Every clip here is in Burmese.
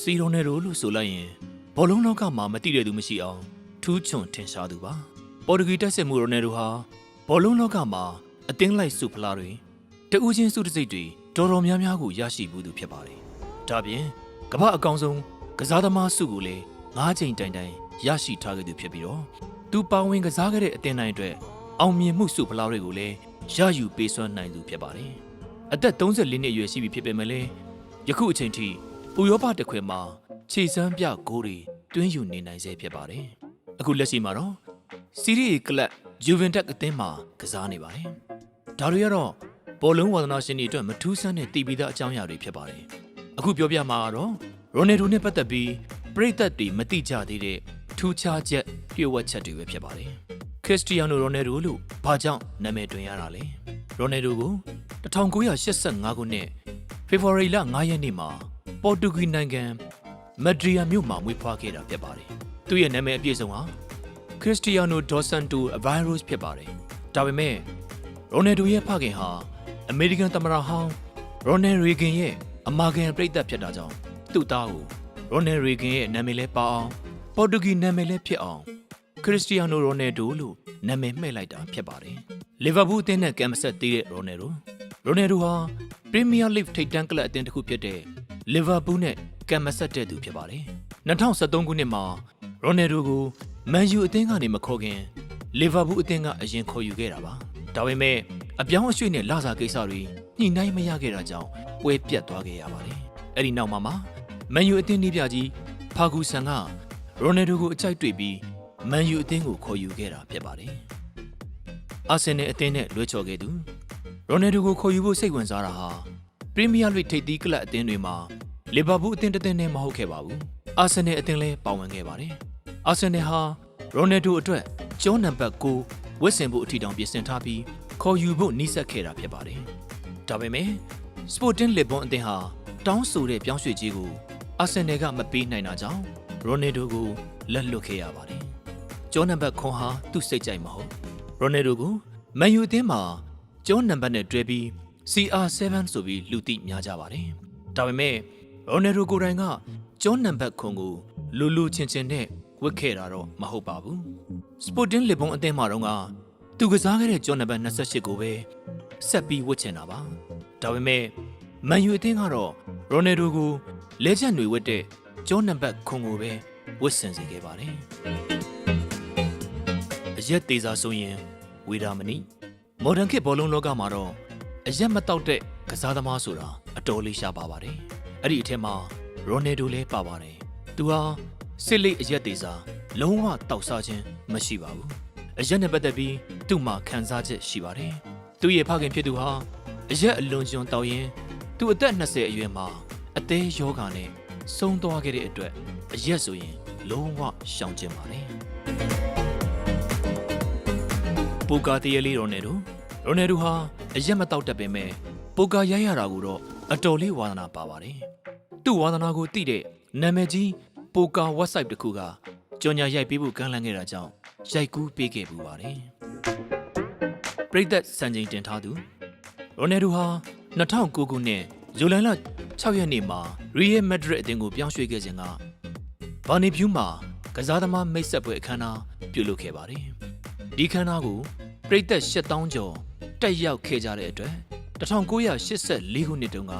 စီရိုနယ်ရိုလို့ဆိုလိုက်ရင်ဘောလုံးလောကမှာမတိတဲ့သူမရှိအောင်ထူးချွန်ထင်ရှားသူပါပေါ်တူဂီတက်စစ်မှုရိုနယ်ရိုဟာဘောလုံးလောကမှာအသင်းလိုက်စုဖလားတွေတဦးချင်းစုတစ်စိတ်တွေတော်တော်များများကိုရရှိမှုသူဖြစ်ပါတယ်ဒါပြင်ကမ္ဘာအကောင်ဆုံးကစားသမားစုကိုလည်း၅ချိန်တိုင်တိုင်ရရှိထားခဲ့သူဖြစ်ပြီးတော့သူပါဝင်ကစားခဲ့တဲ့အသင်းတိုင်းအတွက်အောင်မြင်မှုစုဖလားတွေကိုလည်းရယူပေးစွမ်းနိုင်သူဖြစ်ပါတယ်အသက်34နှစ်အရွယ်ရှိပြီဖြစ်ပေမဲ့လည်းယခုအချိန်ထိ ဥရောပတစ်ခွင်မှာခြေစမ်းပြဂိုးတွေတွင်းယူနေနိုင်ဆဲဖြစ်ပါတယ်။အခုလက်ရှိမှာတော့စီးရီးကလပ်ဂျူဗင်တက်အသင်းမှာကစားနေပါတယ်။ဒါတွေကတော့ဘောလုံးဝါသနာရှင်တွေအတွက်မထူးဆန်းတဲ့တည်ပြီးသားအကြောင်းအရာတွေဖြစ်ပါတယ်။အခုပြောပြမှာကတော့ရိုနယ်ဒိုနဲ့ပတ်သက်ပြီးပရိသတ်တွေမသိကြသေးတဲ့ထူးခြားချက်ပြည့်ဝချက်တွေပဲဖြစ်ပါတယ်။ခရစ္စတီယာနိုရိုနယ်ဒိုလို့ဘာကြောင့်နာမည်တွင်ရတာလဲ။ရိုနယ်ဒိုကို1985ခုနှစ်ဖေဖော်ဝါရီလ9ရက်နေ့မှာ ပေါ်တူဂီနိုင်ငံမက်ဒရီယာမြို့မှာမွေးဖွားခဲ့တာဖြစ်ပါတယ်။သူ့ရဲ့နာမည်အပြည့်အစုံဟာခရစ္စတီယာနိုဒေါ်ဆန်တိုအဗိုင်ရိုစ်ဖြစ်ပါတယ်။ဒါပေမဲ့ရိုနယ်ဒိုရဲ့ဖခင်ဟာအမေရိကန်သမ္မတဟောင်းရိုနယ်ရီဂင်ရဲ့အမာခံပရိသတ်ဖြစ်တာကြောင့်သူ့သားကိုရိုနယ်ရီဂင်ရဲ့နာမည်လည်းပါအောင်ပေါ်တူဂီနာမည်လည်းဖြစ်အောင်ခရစ္စတီယာနိုရိုနယ်ဒိုလို့နာမည်မှဲ့လိုက်တာဖြစ်ပါတယ်။လီဗာပူးအသင်းနဲ့ကမ်မဆက်သေးတဲ့ရိုနယ်ဒိုရိုနယ်ဒိုဟာပရီးမီးယားလိဂ်ထိပ်တန်းကလပ်အသင်းတစ်ခုဖြစ်တဲ့ လီဗာပူးနဲ့ကံမဆက်တဲ့သူဖြစ်ပါတယ်။2013ခုနှစ်မှာရိုနယ်ဒိုကိုမန်ယူအသင်းကနေမခေါ်ခင်လီဗာပူးအသင်းကအရင်ခေါ်ယူခဲ့တာပါ။ဒါပေမဲ့အပြောင်းအရွှေ့နဲ့လာစာကိစ္စတွေညှိနှိုင်းမရခဲ့တာကြောင့်ပွဲပြတ်သွားခဲ့ရပါတယ်။အဲ့ဒီနောက်မှာမှမန်ယူအသင်းနီးပြကြီးဖာဂူဆန်ကရိုနယ်ဒိုကိုအကြိုက်တွေ့ပြီးမန်ယူအသင်းကိုခေါ်ယူခဲ့တာဖြစ်ပါတယ်။အာဆင်နယ်အသင်းနဲ့လွှဲချော်ခဲ့သူရိုနယ်ဒိုကိုခေါ်ယူဖို့စိတ်ဝင်စားတာဟာ ပရီးမီးယားလိဂ်ထိပ်သီးကလပ်အသင်းတွေမှာလီဗာပူးအသင်းတစ်သင်းနဲ့မဟုတ်ခဲ့ပါဘူး။အာဆင်နယ်အသင်းလည်းပါဝင်ခဲ့ပါတယ်။အာဆင်နယ်ဟာရိုနယ်ဒိုအတွက်ကျောနံပါတ်9ဝစ်စင်ဖို့အထီတောင်ပြင်ဆင်ထားပြီးခေါ်ယူဖို့နှိစက်ခဲ့တာဖြစ်ပါတယ်။ဒါပေမဲ့စပိုတင်လစ်ဘွန်အသင်းဟာတောင်းဆိုတဲ့ပြောင်းရွှေ့ခြင်းကိုအာဆင်နယ်ကမပေးနိုင်တာကြောင့်ရိုနယ်ဒိုကိုလက်လွတ်ခဲ့ရပါတယ်။ကျောနံပါတ်ခွန်ဟာသူ့စိတ်ကြိုက်မဟုတ်ရိုနယ်ဒိုကိုမန်ယူအသင်းမှာကျောနံပါတ်နဲ့တွဲပြီး CR7 ဆိုပြီးလူသိများကြပါတယ်။ဒါပေမဲ့ရိုနယ်ဒိုကိုယ်တိုင်ကကျောနံပါတ်ခွန်ကိုလူလူချင်းချင်းနဲ့ဝတ်ခဲ့တာတော့မဟုတ်ပါဘူး။စပိုတင်လစ်ဘွန်အသင်းမှာတော့ကသူကစားခဲ့တဲ့ကျောနံပါတ်28ကိုပဲဆက်ပြီးဝတ်ချင်တာပါ။ဒါပေမဲ့မန်ယူအသင်းကတော့ရိုနယ်ဒိုကိုလဲချက်တွေဝတ်တဲ့ကျောနံပါတ်ခွန်ကိုပဲဝတ်ဆင်စေခဲ့ပါတယ်။အရက်သေးစားဆိုရင်ဝေဒါမနီမော်ဒန်ခေတ်ဘောလုံးလောကမှာတော့ အရက်မတောက်တဲ့ကစားသမားဆိုတာအတော်လေးရှားပါပါတယ်။အဲ့ဒီအထက်မှာရိုနယ်ဒိုလည်းပါပါတယ်။သူဟာစစ်လိတ်အရက်သေးစားလုံးဝတောက်စားခြင်းမရှိပါဘူး။အရက်နဲ့ပတ်သက်ပြီးသူ့မှာခံစားချက်ရှိပါတယ်။သူ့ရဲ့ဖခင်ဖြစ်သူဟာအရက်အလွန်ကျွံတောက်ရင်သူအသက်20အရွယ်မှာအသေးယောဂါနဲ့ဆုံးသွားခဲ့တဲ့အတွက်အရက်ဆိုရင်လုံးဝရှောင်ကျဉ်ပါတယ်။ပူကာတရလေးရိုနယ်ဒို ရိုနယ်ဒိုဟာအရက်မတောက်တတ်ပေမဲ့ပိုကာရိုက်ရတာကိုတော့အတော်လေးဝါသနာပါပါတယ်။သူ့ဝါသနာကိုသိတဲ့နာမည်ကြီးပိုကာ website တစ်ခုကကြော်ညာရိုက်ပေးဖို့ကမ်းလှမ်းခဲ့တာကြောင့်ရိုက်ကူးပေးခဲ့ပူပါတယ်။ပရိသတ်စံချိန်တင်ထားသူရိုနယ်ဒိုဟာ2009ခုနှစ်ဇူလိုင်လ6ရက်နေ့မှာရီယယ်မက်ဒရစ်အသင်းကိုပြောင်းရွှေ့ခဲ့စဉ်ကဘာနီဖြူးမှာကစားသမားမိတ်ဆက်ပွဲအခမ်းအနားပြုလုပ်ခဲ့ပါတယ်။ဒီခမ်းအနားကိုပရိသတ်8000ကျော် တက်ရောက်ခဲ့ကြတဲ့အတွက်1984ခုနှစ်တုန်းက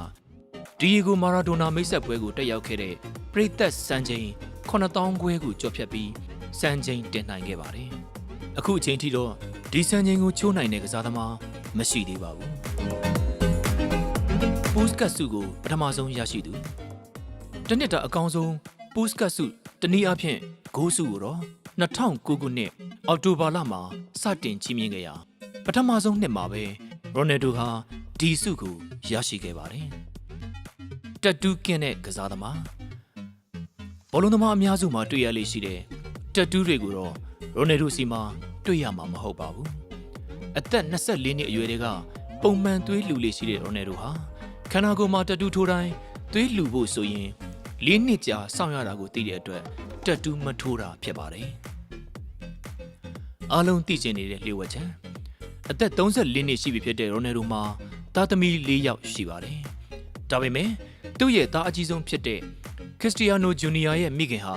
ဒီယေဂိုမာရာဒိုနာမိတ်ဆက်ပွဲကိုတက်ရောက်ခဲ့တဲ့ပရိသတ်စံချိန်9000ခွဲကိုကျော်ဖြတ်ပြီးစံချိန်တင်နိုင်ခဲ့ပါတယ်။အခုအချိန်ထိတော့ဒီစံချိန်ကိုချိုးနိုင်တဲ့ကစားသမားမရှိသေးပါဘူး။ပူးစကတ်စုကိုပထမဆုံးရရှိသူတနစ်တာအကောင်းဆုံးပူးစကတ်စုတနည်းအားဖြင့်ဂိုးစုကိုတော့2009ခုနှစ်အောက်တိုဘာလမှာစတင်ချီးမြှင့်ခဲ့ရာ ပထမဆုံးနှစ်မှာပဲရိုနယ်ဒိုဟာဒီစုကိုရရှိခဲ့ပါတယ်။တက်တူးကင်းတဲ့ကစားသမားဘောလုံးသမားအများစုမှာတွေ့ရလေရှိတဲ့တက်တူးတွေကိုတော့ရိုနယ်ဒိုစီမှာတွေ့ရမှာမဟုတ်ပါဘူး။အသက်24နှစ်အရွယ်တွေကပုံမှန်သွေးလူလေးရှိတဲ့ရိုနယ်ဒိုဟာခန္ဓာကိုယ်မှာတက်တူးထိုးတိုင်းသွေးလူဖို့ဆိုရင်လေးနှစ်ကြာစောင့်ရတာကိုသိတဲ့အတွက်တက်တူးမထိုးတာဖြစ်ပါတယ်။အားလုံးသိကျင်နေတဲ့လျှို့ဝှက်ချက် အသက်34နှစ်ရှိပြီဖြစ်တဲ့ရိုနယ်ဒိုမှာသားသမီး၄ယောက်ရှိပါတယ်။ဒါပေမဲ့သူ့ရဲ့သားအကြီးဆုံးဖြစ်တဲ့ခခရစ္စတီယာနိုဂျူနီယာရဲ့မိခင်ဟာ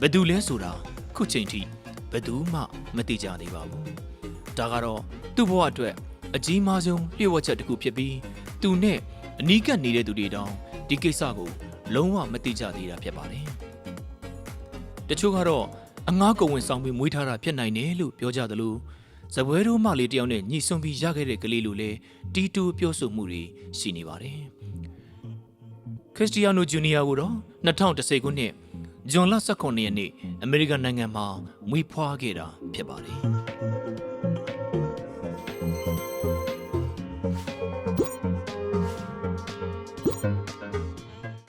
ဘယ်သူလဲဆိုတာခုချိန်ထိဘယ်သူမှမသိကြသေးပါဘူး။ဒါကတော့သူ့ဘဝအတွက်အကြီးမားဆုံးလျှို့ဝှက်ချက်တစ်ခုဖြစ်ပြီးသူနဲ့အနီးကပ်နေတဲ့သူတွေတောင်ဒီကိစ္စကိုလုံးဝမသိကြသေးတာဖြစ်ပါတယ်။တချို့ကတော့အငားကုံဝင်ဆောင်ပြီးမွေးထားတာဖြစ်နိုင်တယ်လို့ပြောကြသလို ဇပွဲတို့မလေးတယောက်နဲ့ညှိစွန်းပြီးရခဲ့တဲ့ကလေးလိုလဲတီတူပြောဆိုမှုတွေရှိနေပါတယ်။ခရစ္စတီယာနိုဂျူနီယာကိုတော့2010ခုနှစ်ဇွန်လ18ရက်နေ့အမေရိကန်နိုင်ငံမှာမွေးဖွားခဲ့တာဖြစ်ပါတယ်